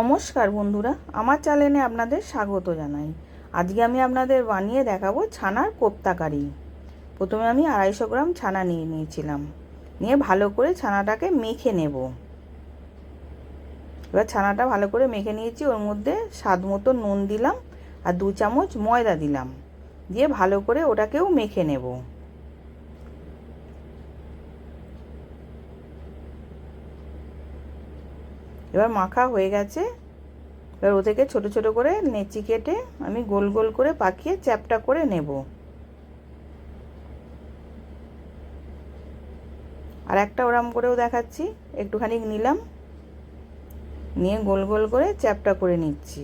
নমস্কার বন্ধুরা, আমার চ্যানেলে আপনাদের স্বাগত জানাই। আজকে আমি আপনাদের বানিয়ে দেখাবো ছানার কোপ্তাকারি প্রথমে আমি আড়াইশো গ্রাম ছানা নিয়ে নিয়েছিলাম। নিয়ে ভালো করে ছানাটাকে মেখে নেব। এবার ছানাটা ভালো করে মেখে নিয়েছি, ওর মধ্যে স্বাদ মতো নুন দিলাম আর দু চামচ ময়দা দিলাম। দিয়ে ভালো করে ওটাকেও মেখে নেব। এবার মাখা হয়ে গেছে। এবার ও থেকে ছোটো ছোটো করে নেচি কেটে আমি গোল গোল করে পাকিয়ে চ্যাপটা করে নেব। আর একটা ওরাম করেও দেখাচ্ছি, একটুখানি নিলাম। নিয়ে গোল গোল করে চ্যাপটা করে নিচ্ছি।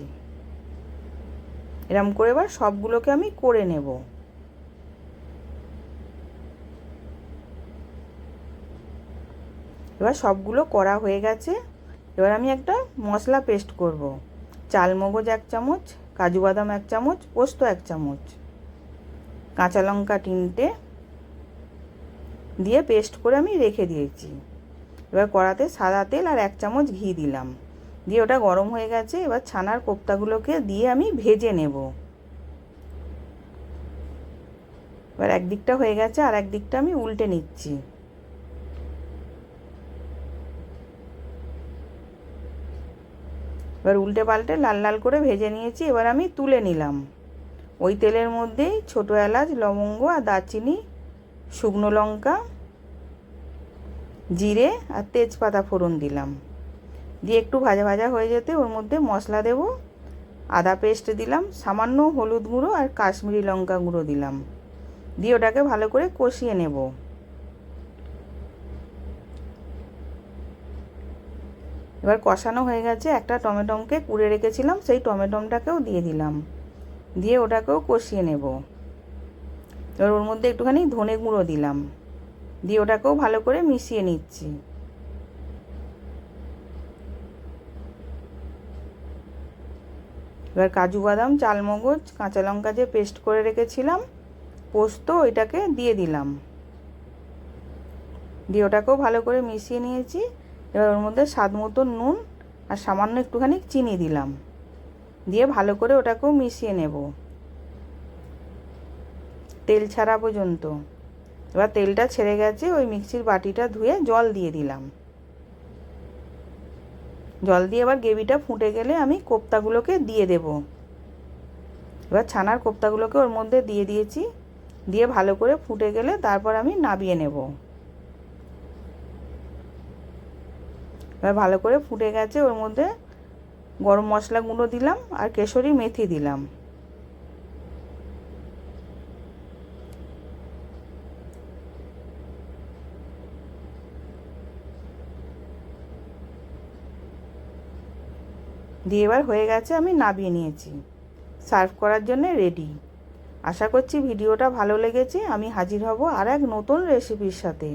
এরম করে এবার সবগুলোকে আমি করে নেব। এবার সবগুলো করা হয়ে গেছে। এবার আমি একটা মশলা পেস্ট করব। চাল মগজ এক চামচ, কাজু বাদাম এক চামচ, পোস্ত এক চামচ। কাঁচা লঙ্কা তিনটে দিয়ে পেস্ট করে আমি রেখে দিয়েছি। এবার কড়াতে সাদা তেল আর এক চামচ ঘি দিলাম। দিয়ে ওটা গরম হয়ে গেছে, এবার ছানার কোপ্তাগুলোকে দিয়ে আমি ভেজে নেব। এবার একদিকটা হয়ে গেছে আর একদিকটা আমি উল্টে নিচ্ছি। এবার উল্টে পাল্টে লাল লাল করে ভেজে নিয়েছি, এবার আমি তুলে নিলাম। ওই তেলের মধ্যেই ছোটো এলাচ, লবঙ্গ আর দারচিনি, শুকনো লঙ্কা, জিরে আর তেজপাতা ফোড়ন দিলাম। দিয়ে একটু ভাজা ভাজা হয়ে যেতে ওর মধ্যে মশলা দেব, আদা পেস্ট দিলাম, সামান্য হলুদ গুঁড়ো আর কাশ্মীরি লঙ্কা গুঁড়ো দিলাম। দিয়ে ওটাকে ভালো করে কষিয়ে নেব। এবার কষানো হয়ে গেছে, একটা টমেটোমকে কুড়ে রেখেছিলাম, সেই টমেটোমটাকেও দিয়ে দিলাম। দিয়ে ওটাকেও কষিয়ে নেব। এবার ওর মধ্যে একটুখানি ধনে গুঁড়ো দিলাম। দিয়ে ওটাকেও ভালো করে মিশিয়ে নিচ্ছি। এবার কাজু বাদাম, চালমগজ, কাঁচা লঙ্কা যে পেস্ট করে রেখেছিলাম, পোস্ত ওইটাকে দিয়ে দিলাম। দিয়ে ওটাকেও ভালো করে মিশিয়ে নিয়েছি। এবার ওর মধ্যে স্বাদ মতো নুন আর সামান্য একটুখানি চিনি দিলাম। দিয়ে ভালো করে ওটাকেও মিশিয়ে নেব। তেল ছাড়া পর্যন্ত। এবার তেলটা ছেড়ে গেছে, ওই মিক্সির বাটিটা ধুয়ে জল দিয়ে দিলাম। জল দিয়ে এবার গ্রেভিটা ফুটে গেলে আমি কোপ্তাগুলোকে দিয়ে দেব। এবার ছানার কোপ্তাগুলোকে ওর মধ্যে দিয়ে দিয়েছি। দিয়ে ভালো করে ফুটে গেলে তারপর আমি নাবিয়ে নেব। এবার ভালো করে ফুটে গেছে, ওর মধ্যে গরম মশলা গুঁড়ো দিলাম আর কেশরি মেথি দিলাম। দিয়ে এবার হয়ে গেছে, আমি নাবিয়ে নিয়েছি। সার্ভ করার জন্য রেডি। আশা করছি ভিডিওটা ভালো লেগেছে, আমি হাজির হব আর এক নতুন রেসিপির সাথে।